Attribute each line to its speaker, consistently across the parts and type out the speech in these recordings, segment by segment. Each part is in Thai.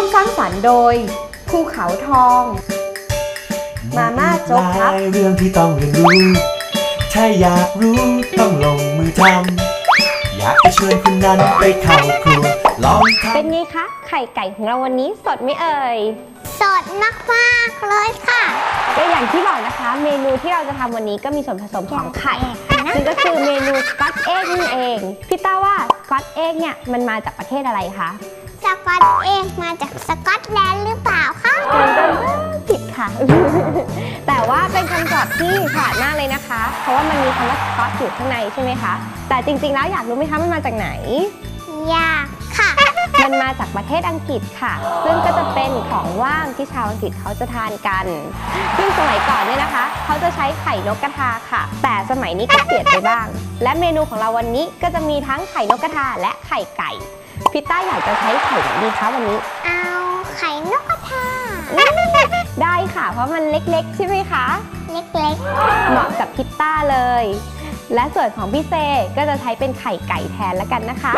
Speaker 1: ร่วมสร้างสรรค์โดยภูเขาทอง มาม่าโจ๊กครับ
Speaker 2: หลายเรื่องที่ต้องเรียนรู้ ถ้าอยากรู้ต้องลงมือทำ อยากจะชวนคุณนั้นไปเข้าครัวลองทำ
Speaker 1: เป็นไงคะ ไข่ไก่ของเราวันนี้สดไหมเอ่ย
Speaker 3: สดมากๆเลยค่ะ
Speaker 1: ก็อย่างที่บอกนะคะ เมนูที่เราจะทำวันนี้ก็มีส่วนผสมของไข่
Speaker 3: นะ
Speaker 1: ซึ่งก็คือเมนูสกัตเอ็กนั่นเองพี่ต้าว่าสกัตเอ็กเนี่ยมันมาจากประเทศอะไรคะ
Speaker 3: สกอตเองมาจากสกอตแลนด์หรือเปล่าคะ
Speaker 1: ผิดค่ะ แต่ว่าเป็นคำตอบที่ฉลาดมากเลยนะคะ เพราะว่ามันมีคำว่าสกอตอยู่ข้างในใช่ไหมคะ แต่จริงๆแล้วอยากรู้ไหมคะมันมาจากไหน
Speaker 3: อยากค่ะ
Speaker 1: มันมาจากประเทศอังกฤษค่ะ ซึ่งก็จะเป็นของว่างที่ชาวอังกฤษเขาจะทานกัน ซึ่งสมัยก่อนเนี่ยนะคะ เขาจะใช้ไข่นกกระทาค่ะ แต่สมัยนี้ก็เปลี่ยนไปบ้าง และเมนูของเราวันนี้ก็จะมีทั้งไข่นกกระทาและไข่ไก่ พิตต้าอยากจะใช้ไข่ไหนดีคะวันนี้
Speaker 3: เอาไข่นกกระทา
Speaker 1: ได้ค่ะ เพราะมันเล็กๆ ใช่ไหมคะ
Speaker 3: เล็ก
Speaker 1: เหมาะกับพิตต้าเลย และส่วนของพี่เซก็จะใช้เป็นไข่ไก่แทนแล้วกันนะคะ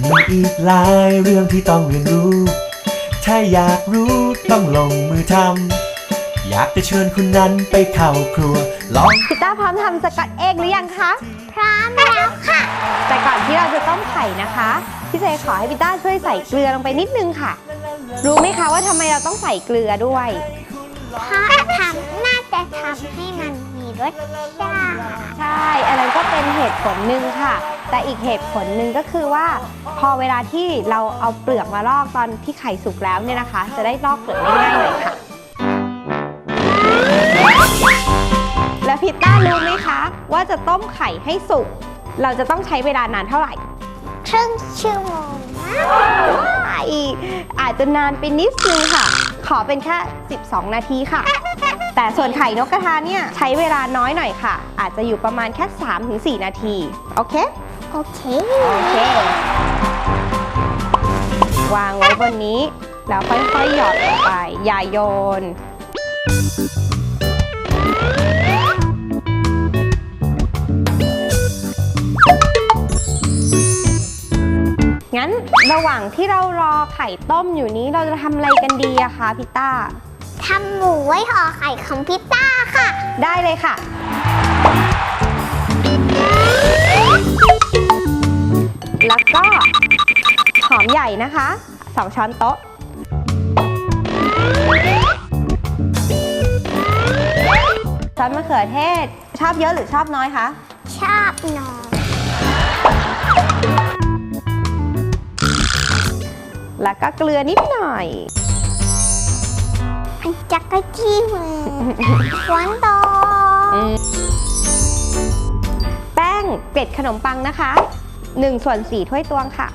Speaker 2: มีอีกหลายเรื่องที่ต้องเรียนรู้ ถ้าอยากรู้ต้องลงมือทำ อยากจะเชิญคุณนั้นไปเข้าครัว ลอง
Speaker 1: พิตต้าพร้อมทำสกัดเอ็กหรือยังคะ
Speaker 3: ๆพร้อมแล้วค่ะ
Speaker 1: แต่ก่อนที่เราจะต้มไข่นะคะ พี่เจขอให้พิต้าช่วยใส่เกลือลงไปนิดนึงค่ะ รู้ไหมคะว่าทำไมเราต้องใส่เกลือด้วย
Speaker 3: เพราะทำน่าจะทำให้มันมีรสชาติ
Speaker 1: ใช่ อันนั้นก็เป็นเหตุผลหนึ่งค่ะ แต่อีกเหตุผลหนึ่งก็คือว่า พอเวลาที่เราเอาเปลือกมาลอกตอนที่ไข่สุกแล้วเนี่ยนะคะ จะได้ลอกเปลือกได้ง่ายหน่อยค่ะ พิตต้ารู้ไหมคะ ว่าจะต้มไข่ให้สุก เราจะต้องใช้เวลานานเท่าไหร่
Speaker 3: ครึ่งชั่วโมงนะ
Speaker 1: อีกอาจจะนานไปนิดนึงค่ะ ขอเป็นแค่ 12 นาทีค่ะ แต่ส่วนไข่นกกระทาเนี่ยใช้เวลาน้อยหน่อยค่ะ อาจจะอยู่ประมาณแค่ 3-4 นาที โอเค
Speaker 3: โอเค
Speaker 1: โอเค วางไว้บนนี้ แล้วค่อยๆหยอดลงไป อย่าโยน งั้นระหว่างที่เรารอไข่ต้มอยู่นี้เราจะทำอะไรกันดีอะคะพิต้า
Speaker 3: ทำหมูไว้ห่อไข่ของพิตต้าค่ะ
Speaker 1: ได้เลยค่ะ แล้วก็หอมใหญ่นะคะ2ช้อนโต๊ะ ซอสมะเขือเทศ ชอบเยอะหรือชอบน้อยคะ
Speaker 3: ชอบนอน
Speaker 1: แล้วก็เกลือนิดหน่อย
Speaker 3: อันจักรจี้มือหวานตอ
Speaker 1: แป้งเกล็ดขนมปังนะคะ1ส่วน4ถ้วยตวงค่ะ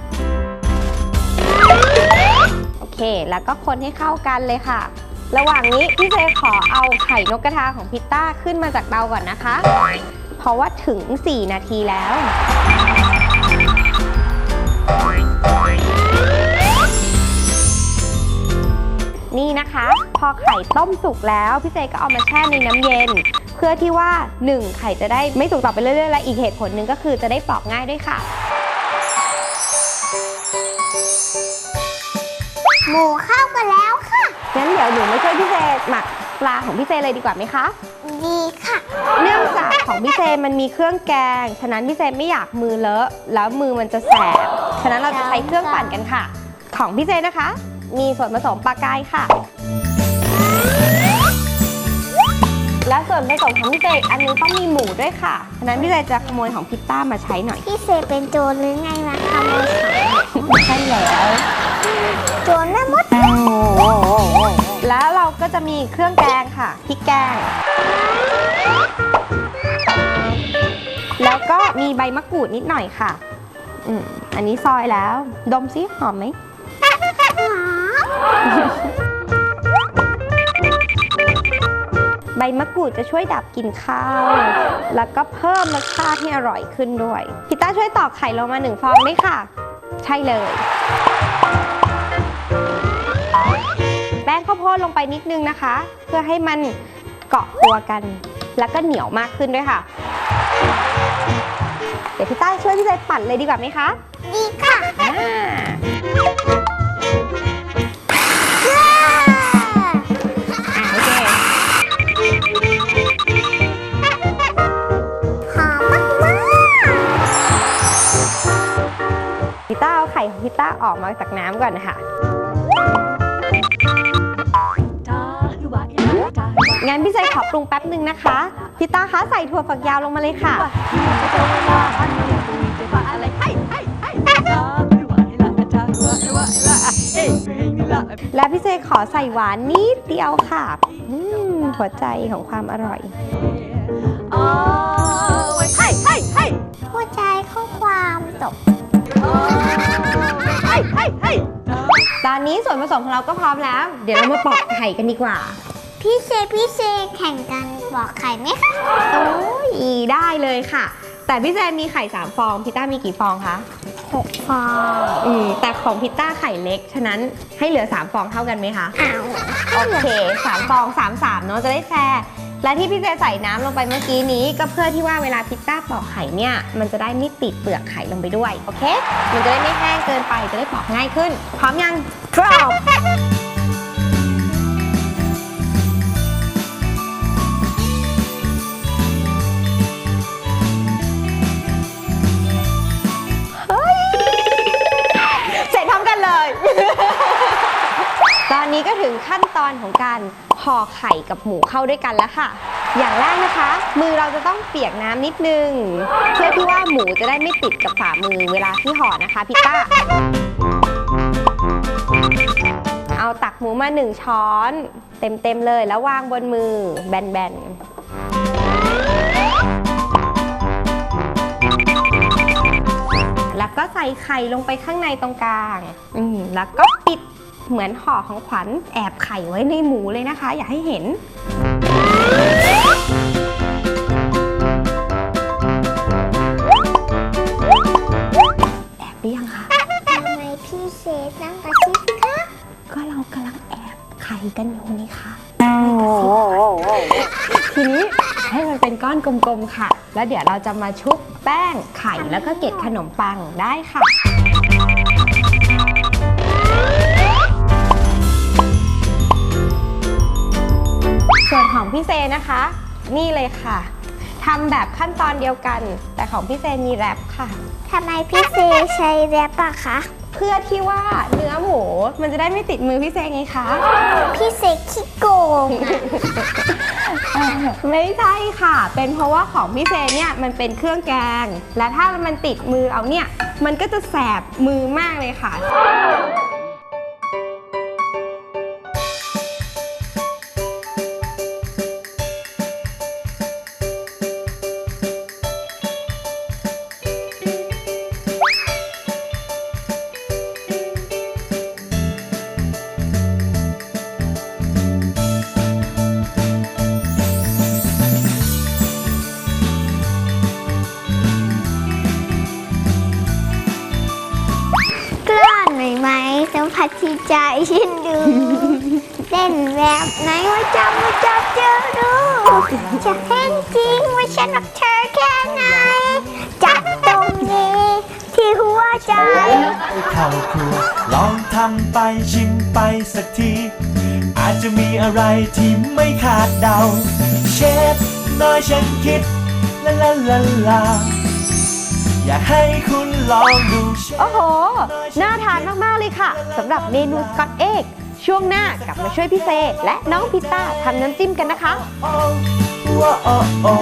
Speaker 1: โอเค แล้วก็คนให้เข้ากันเลยค่ะ ระหว่างนี้พี่เจขอเอาไข่นกกระทาของพิตต้าขึ้นมาจากเตาก่อนนะคะ เพราะว่าถึง 4 นาทีแล้ว นี่นะคะ พอไข่ต้มสุกแล้วพี่เจก็เอามาแช่ในน้ำเย็น เพื่อที่ว่า 1 ไข่จะได้ไม่สุกต่อไปเรื่อยๆ และอีกเหตุผลหนึ่งก็คือจะได้ปอกง่ายด้วยค่ะ
Speaker 3: หมูเข้ากันแล้วค่ะ
Speaker 1: งั้นเดี๋ยวหนูมาช่วยพี่เจหมักปลาของพี่เจเลยดีกว่าไหมคะ
Speaker 3: ดีค่ะ
Speaker 1: เนื่องจากของพี่เจมันมีเครื่องแกง ฉะนั้นพี่เจไม่อยากมือเลอะแล้วมือมันจะแสบ ฉะนั้นเราจะใช้เครื่องปั่นกันค่ะ ของพี่เจนะคะ มีส่วนผสมปลากายค่ะ และส่วนผสมของพี่เจอันนี้ต้องมีหมูด้วยค่ะฉะนั้นพี่เจจะขโมยของพิตต้ามาใช้หน่อย
Speaker 3: พี่เซเป็นโจรหรือไงมาขโมยของ
Speaker 1: ใช่แล้ว
Speaker 3: โจรแม่มด
Speaker 1: แล้วเราก็จะมีเครื่องแกงค่ะพริกแกง แล้วก็มีใบมะกรูดนิดหน่อยค่ะอืมอันนี้ซอยแล้ว ดมซิหอมไหม ใบมะกรูดจะช่วยดับกลิ่นข้าว แล้วก็เพิ่มรสชาติให้อร่อยขึ้นด้วยพี่ต้าช่วยตอกไข่ลงมาหนึ่งฟองด้วยค่ะ ใช่เลย แป้งข้าวโพดลงไปนิดนึงนะคะ เพื่อให้มันเกาะตัวกัน แล้วก็เหนียวมากขึ้นด้วยค่ะ เดี๋ยวพี่ต้าช่วยพี่เซปั่นเลยดีกว่าไหมคะ
Speaker 3: ดีค่ะ
Speaker 1: พิต้าออกมาจากน้ำก่อนนะคะงั้นพี่เซขอปรุงแป๊บหนึ่งนะคะพี่ต้าคะใส่ถั่วฝักยาวลงมาเลยค่ะและพี่เซขอใส่หวานนิดเดียวค่ะอืมหัวใจของความอร่อย
Speaker 3: ๆ
Speaker 1: นนี้ส่วนผสมของเราก็พร้อมแล้ว เดี๋ยวเรามาปอกไข่กันดีกว่า
Speaker 3: พี่เซพี่เซแข่งกันบอกไข่ไหมคะ
Speaker 1: โอ้ยได้เลยค่ะ แต่พี่แจนมีไข่3ฟองพี่ต้ามีกี่ฟองคะ
Speaker 3: หกฟอง
Speaker 1: อืมแต่ของพี่ต้าไข่เล็ก ฉะนั้นให้เหลือ3ฟองเท่ากันไหมคะ
Speaker 3: อ้าว
Speaker 1: โอเค3ฟอง3 3เนาะจะได้แฟร์ และที่พี่เจใส่น้ำลงไปเมื่อกี้นี้ ก็เพื่อที่ว่าเวลาพิซซ่าปอกไข่เนี่ย มันจะได้ไม่ติดเปลือกไข่ลงไปด้วย โอเค มันจะได้ไม่แห้งเกินไป จะได้ปอกง่ายขึ้น พร้อมยังพร้อม ตอนนี้ก็ถึงขั้นตอนของการห่อไข่กับหมูเข้าด้วยกันแล้วค่ะ อย่างแรกนะคะ มือเราจะต้องเปียกน้ำนิดนึง เพื่อที่ว่าหมูจะได้ไม่ติดกับฝ่ามือเวลาที่ห่อนะคะพี่ต้า เอาตักหมูมาหนึ่งช้อน เต็มๆเลยแล้ววางบนมือแบนๆ แล้วก็ใส่ไข่ลงไปข้างในตรงกลางอืมแล้วก็ปิด เหมือนห่อของขวัญแอบไข่ไว้ในหมูเลยนะคะ อย่าให้เห็นแอบหรือยังคะ
Speaker 3: ทำไมพี่เซนั่งกระซิบคะ
Speaker 1: ก็เรากำลังแอบไข่กันอยู่นี่ค่ะทีนี้ให้มันเป็นก้อนกลมๆค่ะ แล้วเดี๋ยวเราจะมาชุบแป้งไข่แล้วก็เกล็ดขนมปังได้ค่ะ ส่วนของพี่เซนะคะ นี่เลยค่ะทำแบบขั้นตอนเดียวกัน แต่ของพี่เซมีแรปค่ะ
Speaker 3: ทำไมพี่เซใช้แรปอะคะ
Speaker 1: เพื่อที่ว่าเนื้อหมูมันจะได้ไม่ติดมือพี่เซไงคะ
Speaker 3: พี่เซขี้โกงอะ
Speaker 1: ไม่ใช่ค่ะ เป็นเพราะว่าของพี่เซเนี่ยมันเป็นเครื่องแกง และถ้ามันติดมือเอาเนี่ย มันก็จะแสบมือมากเลยค่ะ
Speaker 3: ใจฉันดูเต้นแบบไหนว่าจำว่าจับเจอดูจะเห็นจริงว่าฉันรักเธอแค่ไหนจับตรงนี้ ที่หัวใจ
Speaker 2: เข้าครัวลองทำไปชิมไปสักที อาจจะมีอะไรที่ไม่คาดเดา เชฟน้อยฉันคิด ลาลาลาลา อยากให้คุณลองดูเชฟ
Speaker 1: โอ้โห น่าทานมาก ๆ เลยค่ะสำหรับเมนูสกอตเอกช่วงหน้ากลับมาช่วยพี่เซ และน้องพิต้าทำน้ำจิ้มกันนะคะ
Speaker 2: โอ้ว้าโอ้โอ้